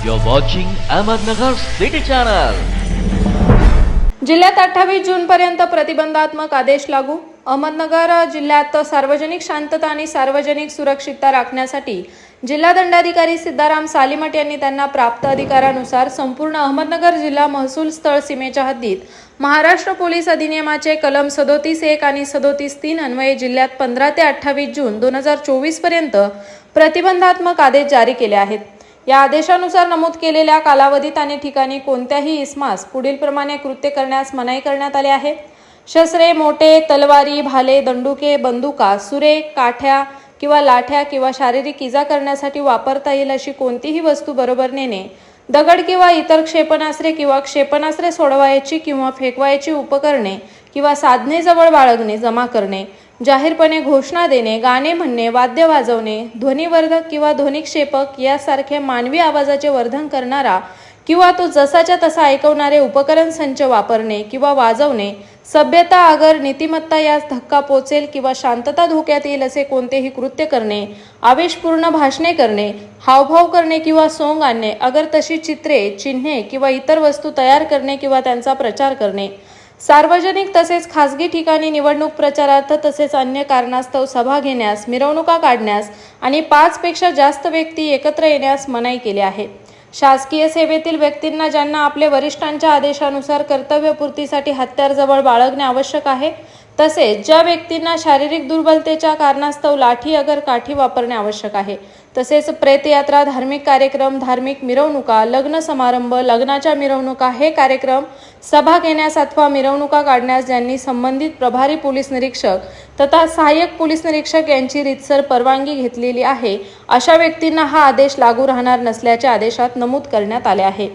You're watching Ahmednagar City Channel. जिल्ह्यात अठ्ठावीस जूनपर्यंत प्रतिबंधात्मक आदेश लागू अहमदनगर जिल्ह्यात सार्वजनिक शांतता आणि सार्वजनिक सुरक्षितता राखण्यासाठी जिल्हा दंडाधिकारी सिद्धाराम सालिमट यांनी त्यांना प्राप्त अधिकारानुसार संपूर्ण अहमदनगर जिल्हा महसूल स्थळ सीमेच्या हद्दीत महाराष्ट्र पोलीस अधिनियमाचे कलम सदोतीस एक आणि सदोतीस तीन अन्वये जिल्ह्यात पंधरा ते अठ्ठावीस जून दोन हजार चोवीसपर्यंत प्रतिबंधात्मक आदेश जारी केले आहेत या आदेशानुसार नमूद केलेल्या कालावधीत आणि ठिकाणी कोणत्याही इस्मास पुढील प्रमाणे कृत्य करण्यास मनाई करण्यात आली आहे. शस्त्रे मोठे तलवारी भाले दंडुके बंदुका सुरे काठ्या किंवा लाठ्या किंवा शारीरिक इजा करण्यासाठी वापरता येईल अशी कोणतीही वस्तू बरोबर नेणे दगड किंवा इतर क्षेपणास्त्रे किंवा क्षेपणास्त्रे सोडवायची किंवा फेकवायची उपकरणे किंवा साधने जवळ बाळगणे जमा करणे जाहीरपणे घोषणा देणे गाणे म्हणणे वाद्य वाजवणे ध्वनिवर्धक किंवा ध्वनिक्षेपक यासारख्या मानवी आवाजाचे वर्धन करणारा किंवा तो जसाच्या तसा ऐकवणारे उपकरण संच वापरणे किंवा वाजवणे सभ्यता अगर नीतिमत्ता यास धक्का पोचेल किंवा शांतता धोक्यात येईल असे कोणतेही कृत्य करणे आवेशपूर्ण भाषणे करणे हावभाव करणे किंवा सोंग आणणे अगर तशी चित्रे चिन्हे किंवा इतर वस्तू तयार करणे किंवा त्यांचा प्रचार करणे सार्वजनिक तसेच खासगी ठिकाणी निवडणूक प्रचारार्थ तसेच अन्य कारणास्तव सभा घेण्यास मिरवणुका काढण्यास आणि पाचपेक्षा जास्त व्यक्ती एकत्र येण्यास मनाई केली आहे. शासकीय सेवेतील व्यक्तींना ज्यांना आपले वरिष्ठांच्या आदेशानुसार कर्तव्यपूर्तीसाठी हत्यारजवळ बाळगणे आवश्यक आहे तसेच ज्या व्यक्तींना शारीरिक दुर्बलतेच्या कारणास्तव लाठी अगर काठी वापरणे आवश्यक आहे तसेच प्रेतयात्रा धार्मिक कार्यक्रम धार्मिक मिरवणुका लग्न समारंभ लग्नाच्या मिरवणुका हे कार्यक्रम सभा घेण्यास अथवा मिरवणुका काढण्यास ज्यांनी संबंधित प्रभारी पोलीस निरीक्षक तथा सहाय्यक पोलीस निरीक्षक यांची रितसर परवानगी घेतलेली आहे अशा व्यक्तींना हा आदेश लागू राहणार नसल्याचे आदेशात नमूद करण्यात आले आहे.